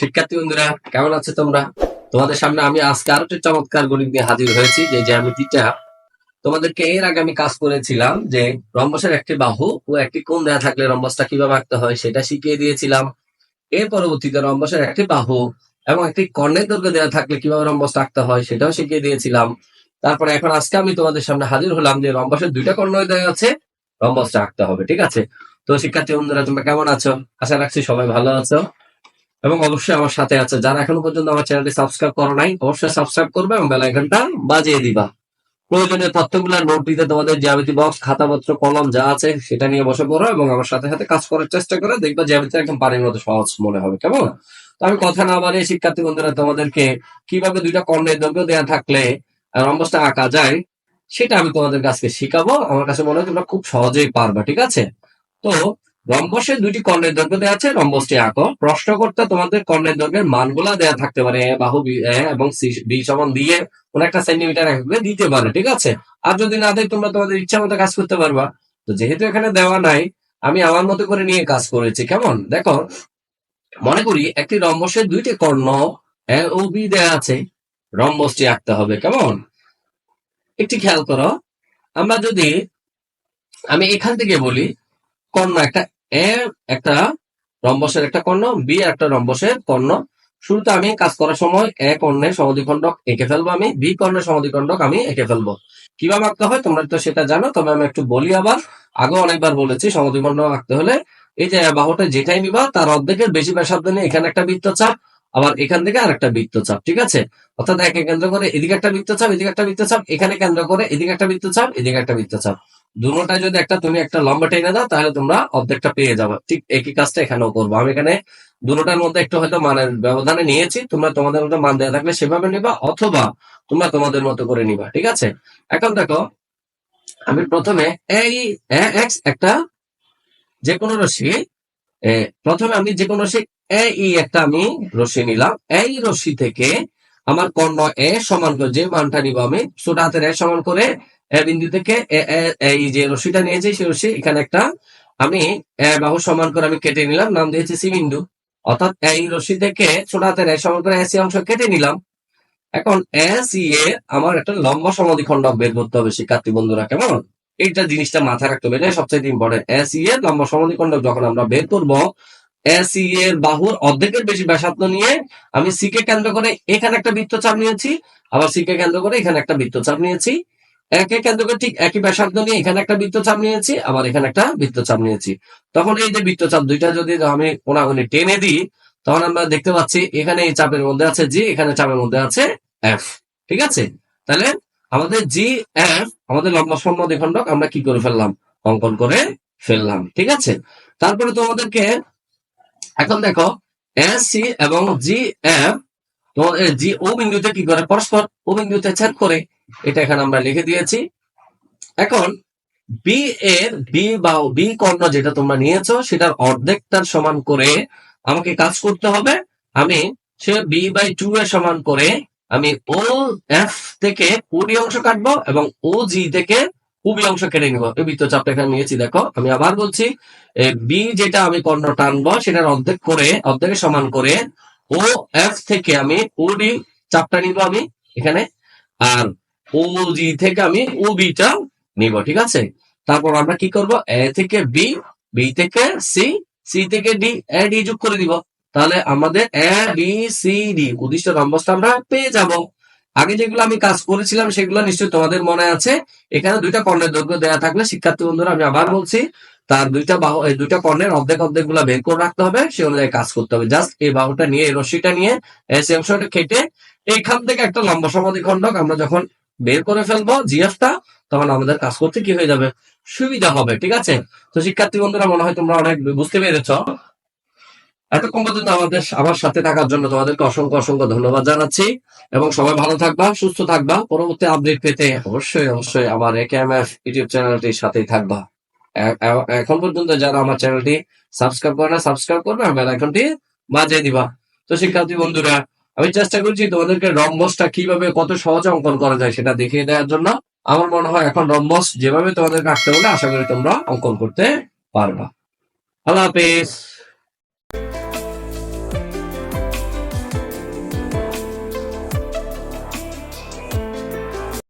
শিক্ষার্থী বন্ধুরা, কেমন আছে তোমরা? তোমাদের সামনে আমি আজকে আরও একটা চমৎকার গণিত নিয়ে হাজির হয়েছি, যে জ্যামিতিটা তোমাদেরকে এর আগে আমি কাজ করেছিলাম যে রম্বসের একটি বাহু ও একটি কোণ দেয়া থাকলে রম্বসটা কীভাবে আঁকতে হয় সেটা শিখিয়ে দিয়েছিলাম। এর পরবর্তীতে রম্বসের একটি বাহু এবং একটি কর্ণের দৈর্ঘ্য দেওয়া থাকলে কীভাবে রম্বসটা আঁকতে হয় সেটাও শিখিয়ে দিয়েছিলাম। তারপরে এখন আজকে আমি তোমাদের সামনে হাজির হলাম যে রম্বসের দুইটা কর্ণ দেওয়া আছে, রম্বসটা আঁকতে হবে, ঠিক আছে? তো শিক্ষার্থী বন্ধুরা, তোমরা কেমন আছো? আশা রাখছি সবাই ভালো আছো। এবং অবশ্যই আমার সাথে আছে। যারা এখনও পর্যন্ত আমার চ্যানেলটি সাবস্ক্রাইব করো নাই, অবশ্যই সাবস্ক্রাইব করবে এবং বেল আইকনটা বাজিয়ে দিবা। প্রয়োজনীয় তথ্যগুলো নোট দিতে তোমাদের জ্যামিতি বক্স খাতাপত্র, কলম যা আছে সেটা নিয়ে বসে পড়ো এবং আমার সাথে সাথে কাজ করার চেষ্টা করে দেখবা জ্যামিতি একদম পানির মতো সহজ মনে হবে, কেমন? তো আমি কথা না বাড়িয়ে শিক্ষার্থী বন্ধুরা, তোমাদেরকে কীভাবে দুইটা কর্ণের দৈর্ঘ্য দেওয়া থাকলে রম্বসটা আঁকা যায়, সেটা আমি তোমাদের কাছে শিখাবো। আমার কাছে মনে হয় তোমরা খুব সহজেই পারবা, ঠিক আছে? তো রম্বসের দুইটি কর্ণের দৈর্ঘ্য দেওয়া আছে, রম্বসটি আঁকো প্রশ্ন করতে তোমাদের কর্ণের দৈর্ঘ্যের মানগুলা দেওয়া থাকতে পারে, বাহু এবং বি সমান দিয়ে কোন একটা সেন্টিমিটার একবে দিতে পারে, ঠিক আছে? আর যদি না দেয়, তোমরা তোমাদের ইচ্ছা মতো কাজ করতে পারবা। তো যেহেতু এখানে দেওয়া নাই, আমি আমার মতো করে নিয়ে কাজ করেছি, কেমন? দেখো, মনে করি একটি রম্বসের দুইটি কর্ণ, এ ও বি দেওয়া আছে, রম্বসটি আঁকতে হবে, কেমন? একটি খেয়াল করো। আমরা যদি, আমি এখান থেকে বলি, কর্ণ একটা এ একটা রম্বসের একটা কর্ণ, বি একটা রম্বসের কর্ণ। শুরুতে আমি কাজ করার সময় এ কর্ণের সমদ্বিখণ্ডক এঁকে ফেলব আমি, বি কর্ণের সমদ্বিখণ্ডক আমি এঁকে ফেলব। কীভাবে আঁকতে হয়, তোমরা তো সেটা জানো, তবে আমি একটু বলি আবার। আগে অনেকবার বলেছি সমদ্বিখণ্ডক আঁকতে হলে এই যে বাহুটা যেটাই নিবা, তার অর্ধেকের বেশি ব্যাসার্ধ নিয়ে এখানে একটা বৃত্তচাপ, আবার এখান থেকে আর একটা বৃত্তচাপ, ঠিক আছে? অর্থাৎ একে কেন্দ্র করে এদিকে একটা বৃত্তচাপ, এদিকে একটা বৃত্তচাপ, এখানে কেন্দ্র করে এদিকে একটা বৃত্তচাপ, এদিকে একটা বৃত্তচাপ। দুটোটায় যদি একটা তুমি একটা লম্বা টেনে দাও, তাহলে তোমরা অর্ধেকটা পেয়ে যাবে। ঠিক একই কাজটা এখানেও করব। আমি এখানে দুটোটার মধ্যে একটু হয়তো মানের ব্যবধানে নিয়েছি, তোমরা তোমাদের মতো মান দেওয়া থাকলে সেভাবে নিবা, অথবা তোমরা তোমাদের মতো করে নিবা, ঠিক আছে? এখন দেখো, আমি প্রথমে এই এক্স একটা যে কোনো রশ্মি প্রথমে আমি যে কোনো রশ্মি, এ ই একটা আমি রশ্মি নিলাম। এই রশ্মি থেকে আমার কর্ণ এ সমান করে, যে মানটা নিব আমি, ছোট হাতের এ সমান করে এ বিন্দু থেকে এ- এ- এই যে রশ্মিটা নিয়েছি, সেই রশ্মি এখানে একটা আমি এ বাহু সমান করে আমি কেটে নিলাম, নাম দিয়েছি সি বিন্দু। অর্থাৎ এই রশ্মি থেকে ছোট হাতের এ সমান করে এসি অংশ কেটে নিলাম। এখন এস এ আমার একটা লম্বা সমাধিখণ্ডক বের করতে হবে, শিক্ষার্থী বন্ধুরা, কেমন? এইটা জিনিসটা মাথায় রাখতে হবে, এটাই সবচেয়ে ইম্পর্টেন্ট এস এর লম্বা সমাধিখণ্ডক যখন আমরা বের করব, এস এর বাহুর অর্ধেকের বেশি ব্যাসার্ধ নিয়ে আমি সি কে কেন্দ্র করে এখানে একটা বৃত্তচাপ নিয়েছি, আবার সি কে কেন্দ্র করে এখানে একটা বৃত্তচাপ নিয়েছি। একে কেন্দ্র করে ঠিক একই ব্যাসার্ধ নিয়ে এখানে একটা বৃত্তচাপ নিয়েছি, আবার এখানে একটা বৃত্তচাপ নিয়েছি। তখন এই যে বৃত্তচাপ দুইটা যদি আমি কোনাগুনি টেনে দিই, তখন আমরা দেখতে পাচ্ছি এখানে এই চাপের মধ্যে আছে জি, এখানে চাপের মধ্যে আছে এফ। ঠিক আছে? তাহলে আমাদের জি, এফ, আমাদের লম্বা সমদ্বিখণ্ডক আমরা কি করে ফেললাম? অঙ্কন করে ফেললাম। ঠিক আছে? তারপরে তোমাদেরকে এখন দেখো, এস, সি এবং জি, এফ, তোমাদের জি ও বিন্দুতে কি করে? পরস্পর ও বিন্দুতে ছেদ করে। এটা এখানে আমরা লিখে দিয়েছি। এখন বি এর বি বা বি কর্ণ যেটা তোমরা নিয়েছো, সেটার অর্ধেকটার সমান করে আমাকে কাজ করতে হবে। আমি সে বি বাই টু এর সমান করে আমি ও এফ থেকে ওডি অংশ কাটবো এবং ও জি থেকে উবি অংশ কেটে নিব। এই বৃত্তচাপটা এখানে নিয়েছি, দেখো। আমি আবার বলছি বি যেটা আমি কর্ণ টানবো, সেটার অর্ধেক করে অর্ধেকের সমান করে ও এফ থেকে আমি ওডি চাপটা নিব আমি এখানে। আর ও জি থেকে আমি ও বিটা নিব, ঠিক আছে? তারপর আমরা কি করব? এ থেকে বি বি থেকে সি সি থেকে ডি, এ, ডি যোগ করে দিব। তাহলে আমাদের এ, বি, সি, ডি উদ্দিষ্ট রম্বসটা আমরা পেয়ে যাব। আগে যেগুলো আমি কাজ করেছিলাম, সেগুলো নিশ্চয়ই তোমাদের মনে আছে। এখানে দুইটা কর্ণের দৈর্ঘ্য দেওয়া থাকলে, শিক্ষার্থী বন্ধুরা, আমি আবার বলছি, তার দুইটা বাহু, এই দুইটা কর্ণের অর্ধেক অর্ধেকগুলা বের করে রাখতে হবে। সে অনুযায়ী কাজ করতে হবে। জাস্ট এই বাহুটা নিয়ে, এই রশ্মিটা নিয়ে এসি অংশটা কেটে, এইখান থেকে একটা লম্বা সমাধিখণ্ডক আমরা যখন বের করে ফেলব, জিএফটা, তখন আমাদের কাজ করতে কি হয়ে যাবে? সুবিধা হবে, ঠিক আছে? তো শিক্ষার্থী বন্ধুরা, মনে হয় তোমরা অনেক বুঝতে পেরেছ। এতক্ষণ পর্যন্ত আমাদের, আমার সাথে থাকার জন্য তোমাদেরকে অসংখ্য অসংখ্য ধন্যবাদ জানাচ্ছি। এবং সবাই ভালো থাকবা, সুস্থ থাকবা। পরবর্তী আপডেট পেতে অবশ্যই অবশ্যই আমার এ এম এফ ইউটিউব চ্যানেলটির সাথেই থাকবা। এখন পর্যন্ত যারা আমার চ্যানেলটি সাবস্ক্রাইব করে না সাবস্ক্রাইব করবে, আর বেল আইকনটি বাজিয়ে দিবা। তো শিক্ষার্থী বন্ধুরা আমি চেষ্টা করছি তোমাদেরকে রম্বসটা কীভাবে কত সহজে অঙ্কন করা যায় সেটা দেখিয়ে দেওয়ার জন্য। আমার মনে হয় এখন রম্বস যেভাবে তোমাদেরকে আসতে বলে আশা করি তোমরা অঙ্কন করতে পারবা। আল্লাহ হাফেজ।